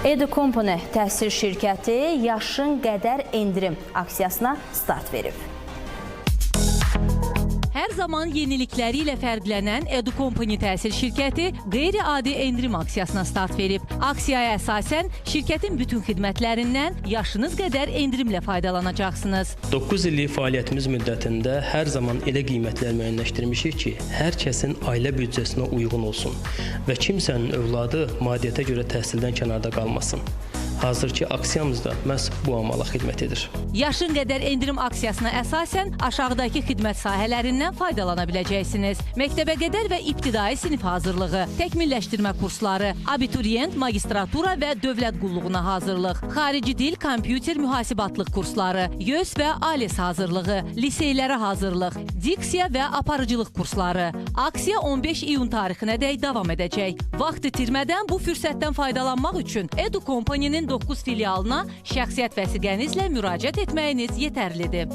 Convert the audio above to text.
Edu Company təhsil şirkəti yaşın qədər endirim aksiyasına start verib. Hər zaman yenilikləri ilə fərqlənən Edu Company təhsil şirkəti qeyri-adi endirim aksiyasına start verib. Aksiyaya əsasən şirkətin bütün xidmətlərindən yaşınız qədər endirimlə faydalanacaqsınız. 9 illik fəaliyyətimiz müddətində hər zaman elə qiymətlər müəyyənləşdirmişik ki, hər kəsin ailə büdcəsinə uyğun olsun və kimsənin övladı maddiyyətə görə təhsildən kənarda qalmasın. Hazırki aksiyamız da məhz bu amala xidmət edir. Yaşın qədər endirim aksiyasına əsasən aşağıdakı xidmət sahələrindən faydalana biləcəksiniz. Məktəbə qədər və ibtidai sinif hazırlığı, təkmilləşdirmə kursları, abituriyent, magistratura və dövlət qulluğuna hazırlıq, xarici dil, kompüter mühasibatlıq kursları, YÖS və ALES hazırlığı, liseylərə hazırlıq, diksiya və aparıcılıq kursları. Aksiya 15 iyun tarixinədək davam edəcək. Vaxt itirmədən bu fürsətdən faydalanmaq üçün Edu Company-nin 9 filialına şəxsiyyət vəsiqənizlə müraciət etməyiniz yetərlidir.